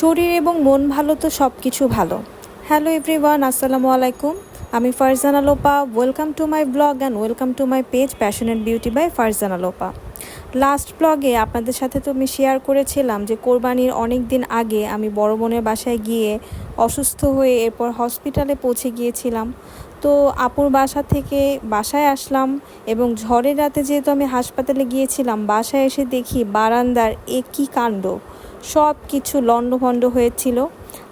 শরীর এবং মন ভালো তো সব কিছু ভালো। হ্যালো এভরিওয়ান আসসালামু আলাইকুম। আমি Farzana Lopa. Welcome to my blog and welcome to my page passionate beauty by Farzana Lopa. Last ব্লগে আপনাদের সাথে তো আমি শেয়ার করেছিলাম যে কোরবানির অনেক দিন আগে আমি বড় বোনের বাসায় গিয়ে অসুস্থ হয়ে এরপর হসপিটালে পৌঁছে গিয়েছিলাম। তো আপুর বাসা থেকে বাসায় আসলাম এবং ঝড়ের রাতে যেহেতু আমি হাসপাতালে গিয়েছিলাম, বাসায় এসে দেখি বারান্দার এ কী কাণ্ড। সব কিছু লণ্ডভণ্ড হয়েছিল।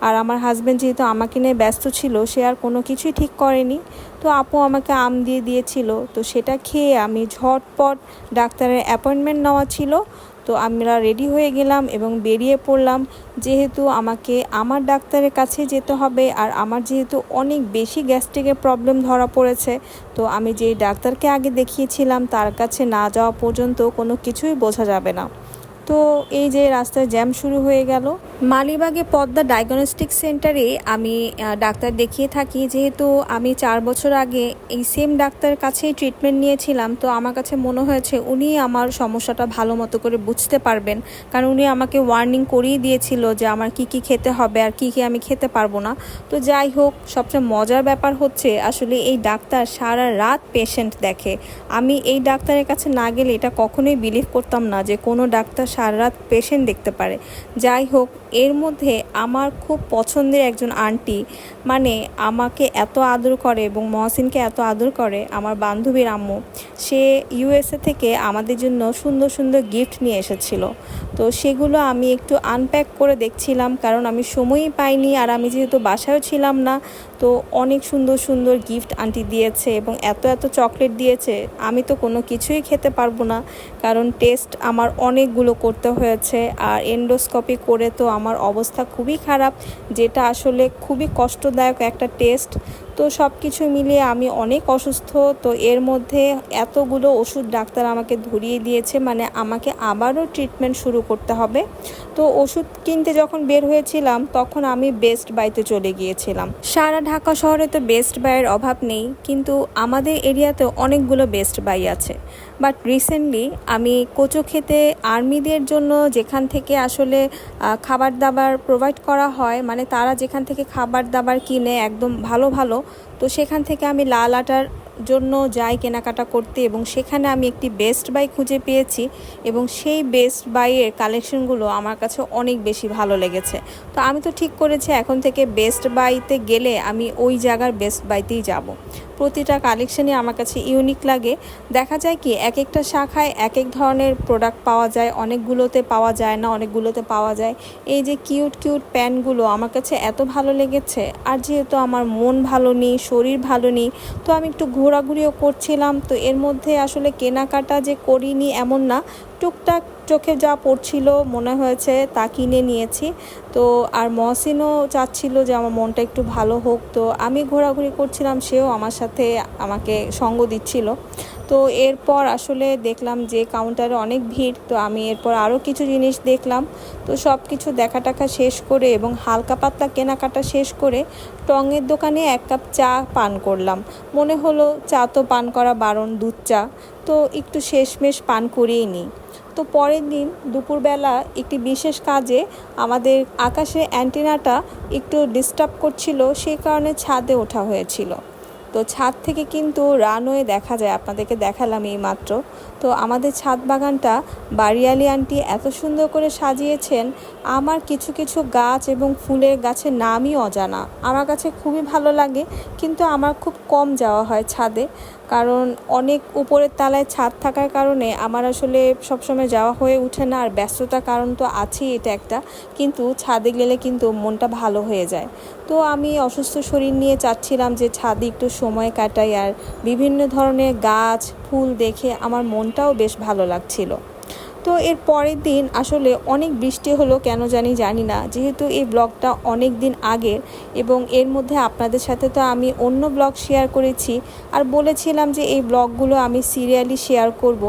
আর আমার হাজব্যান্ড যেহেতু আমাকে নিয়ে ব্যস্ত ছিল, সে আর কোনো কিছুই ঠিক করেনি। তো আপু আমাকে আম দিয়ে দিয়েছিল। তো সেটা খেয়ে আমি ঝটপট ডাক্তারের অ্যাপয়েন্টমেন্ট নেওয়া ছিল। তো আমরা রেডি হয়ে গেলাম এবং বেরিয়ে পড়লাম। যেহেতু আমাকে আমার ডাক্তারের কাছে যেতে হবে আর আমার যেহেতু অনেক বেশি গ্যাস্ট্রিকের প্রবলেম ধরা পড়েছে, তো আমি যেই ডাক্তারকে আগে দেখিয়েছিলাম, তার কাছে না যাওয়া পর্যন্ত কোনো কিছুই বোঝা যাবে না। তো এই যে রাস্তায় জ্যাম শুরু হয়ে গেল। মালিবাগে পদ্মা ডায়াগনস্টিক সেন্টারে আমি ডাক্তার দেখিয়ে থাকি। যেহেতু আমি চার বছর আগে এই সেম ডাক্তারের কাছেই ট্রিটমেন্ট নিয়েছিলাম, তো আমার কাছে মনে হয়েছে উনি আমার সমস্যাটা ভালো মতো করে বুঝতে পারবেন। কারণ উনি আমাকে ওয়ার্নিং করিয়ে দিয়েছিল যে আমার কি কি খেতে হবে আর কি কি আমি খেতে পারব না। তো যাই হোক, সবচেয়ে মজার ব্যাপার হচ্ছে আসলে এই ডাক্তার সারা রাত পেশেন্ট দেখে। আমি এই ডাক্তারের কাছে না গেলে এটা কখনোই বিলিভ করতাম না যে কোনো ডাক্তার সারা রাত পেশেন্ট দেখতে পারে। যাই হোক, এর মধ্যে আমার খুব পছন্দের একজন আন্টি মানে আমাকে এত আদর করে এবং মহসিনকে এত আদর করে, আমার বান্ধবীর আম্মু। সে ইউএসএ থেকে আমাদের জন্য সুন্দর সুন্দর গিফট নিয়ে এসেছিল। তো সেগুলো আমি একটু আনপ্যাক করে দেখছিলাম, কারণ আমি সময়ই পাইনি আর আমি যেহেতু বাসায়ও ছিলাম না, তো অনেক সুন্দর সুন্দর গিফট আন্টি দিয়েছে এবং এত এত চকলেট দিয়েছে, আমি তো কোনো কিছুই খেতে পারব না, কারণ টেস্ট আমার অনেকগুলো করতে হয়েছে আর এন্ডোস্কপি করে তো আমার অবস্থা খুবই খারাপ, যেটা আসলে খুবই কষ্টদায়ক একটা টেস্ট তো সব কিছু মিলিয়ে আমি অনেক অসুস্থ, তো এর মধ্যে এতগুলো ওষুধ ডাক্তার আমাকে ধরিয়ে দিয়েছে মানে আমাকে আবারও ট্রিটমেন্ট শুরু করতে হবে। তো ওষুধ কিনতে যখন বের হয়েছিলাম, তখন আমি বেস্ট বাইতে চলে গিয়েছিলাম। সারা ঢাকা শহরে তো বেস্ট বাইয়ের অভাব নেই, কিন্তু আমাদের এরিয়াতে অনেকগুলো বেস্ট বাই আছে। বাট রিসেন্টলি আমি কোচো খেতে আর্মিদের জন্য যেখান থেকে আসলে খাবার দাবার প্রোভাইড করা হয় মানে তারা যেখান থেকে খাবার দাবার কিনে একদম ভালো ভালো, তো সেখান থেকে আমি লাল আটার জন্য যাই কেনাকাটা করতে এবং সেখানে আমি একটি বেস্ট বাই খুঁজে পেয়েছি এবং সেই বেস্ট বাইয়ের কালেকশনগুলো আমার কাছে অনেক বেশি ভালো লেগেছে। তো আমি তো ঠিক করেছি, এখন থেকে বেস্ট বাইতে গেলে আমি ওই জায়গার বেস্ট বাইতেই যাব। প্রতিটা কালেকশনই আমার কাছে ইউনিক লাগে। দেখা যায় কি এক একটা শাখায় এক এক ধরনের প্রোডাক্ট পাওয়া যায়, অনেকগুলোতে পাওয়া যায় না, অনেকগুলোতে পাওয়া যায়। এই যে কিউট কিউট প্যান্টগুলো আমার কাছে এত ভালো লেগেছে, আর যেহেতু আমার মন ভালো নেই, শরীর ভালো নেই, তো আমি একটু ঘোরাঘুরিও করছিলাম তো এর মধ্যে আসলে কেনাকাটা যে করিনি এমন না। টুকটাক চোখে যা পড়ছিল মনে হয়েছে তা কিনে নিয়েছি। তো আর মহসিনও চাচ্ছিল যে আমার মনটা একটু ভালো হোক। তো আমি ঘোরাঘুরি করছিলাম, সেও আমার সাথে আমাকে সঙ্গ দিচ্ছিল। তো এরপর আসলে দেখলাম যে কাউন্টারে অনেক ভিড়, তো আমি এরপর আরও কিছু জিনিস দেখলাম। তো সব কিছু দেখা টাকা শেষ করে এবং হালকা পাতলা কেনাকাটা শেষ করে টঙের দোকানে এক কাপ চা পান করলাম। মনে হলো চা তো পান করা বারণ, দুধ চা। তো একটু শেষমেশ পান করিয়ে নিই। তো পরের দিন দুপুরবেলা একটি বিশেষ কাজে আমাদের আকাশে অ্যান্টেনাটা একটু ডিস্টার্ব করছিল সেই কারণে ছাদে ওঠা হয়েছিল। তো ছাদ থেকে কিন্তু রানওয়ে দেখা যায়, আপনাদেরকে দেখালাম এই মাত্র। তো আমাদের ছাদ বাগানটা বাড়িয়ালি আন্টি এত সুন্দর করে সাজিয়েছেন, আমার কিছু কিছু গাছ এবং ফুলের গাছের নামই অজানা। আমার কাছে খুবই ভালো লাগে, কিন্তু আমার খুব কম যাওয়া হয় ছাদে, কারণ অনেক উপরের তালায় ছাদ থাকার কারণে আমার আসলে সবসময় যাওয়া হয়ে ওঠে না, আর ব্যস্ততার কারণ তো আছেই এটা একটা, কিন্তু ছাদে গেলে কিন্তু মনটা ভালো হয়ে যায়। তো আমি অসুস্থ শরীর নিয়ে চাচ্ছিলাম যে ছাদে একটু সময় কাটাই আর বিভিন্ন ধরনের গাছ, ফুল দেখে আমার মনটাও বেশ ভালো লাগছিল। তো এর পরের দিন আসলে অনেক বৃষ্টি হলো, কেন জানি জানি না। যেহেতু এই ব্লগটা অনেক দিন আগের এবং এর মধ্যে আপনাদের সাথে তো আমি অন্য ব্লগ শেয়ার করেছি আর বলেছিলাম যে এই ব্লগগুলো আমি সিরিয়ালি শেয়ার করব।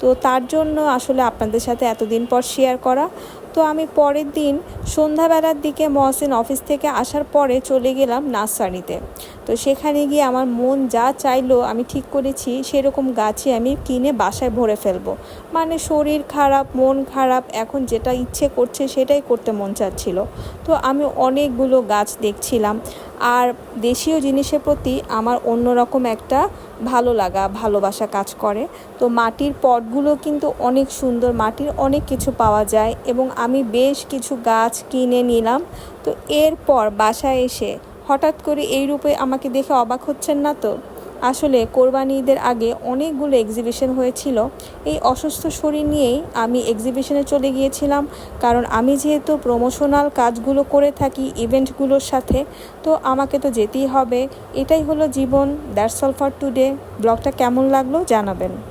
তো তার জন্য আসলে আপনাদের সাথে এতদিন পর শেয়ার করা। তো আমি পরের দিন সন্ধ্যাবেলার দিকে মহসিন অফিস থেকে আসার পরে চলে গেলাম নার্সারিতে। তো সেখানে গিয়ে আমার মন যা চাইলো আমি ঠিক করেছি, সেরকম গাছই আমি কিনে বাসায় ভরে ফেলব। মানে শরীর খারাপ, মন খারাপ, এখন যেটা ইচ্ছে করছে সেটাই করতে মন চাচ্ছিল। তো আমি অনেকগুলো গাছ দেখছিলাম। আর দেশীয় জিনিসের প্রতি আমার অন্যরকম একটা ভালো লাগা, ভালোবাসা কাজ করে। তো মাটির পটগুলো কিন্তু অনেক সুন্দর, মাটির অনেক কিছু পাওয়া যায় এবং আমি বেশ কিছু গাছ কিনে নিলাম। তো এরপর বাসায় এসে হঠাৎ করে এই রূপে আমাকে দেখে অবাক হচ্ছেন না তো? আসলে কোরবানি ঈদের আগে অনেকগুলো এক্সিবিশন হয়েছিল। এই অসুস্থ শরীর নিয়েই আমি এক্সিবিশনে চলে গিয়েছিলাম। কারণ আমি যেহেতু প্রমোশনাল কাজগুলো করে থাকি ইভেন্টগুলোর সাথে, তো আমাকে তো যেতেই হবে। এটাই হলো জীবন। দ্যাটস অল ফর টুডে ব্লগটা কেমন লাগল জানাবেন।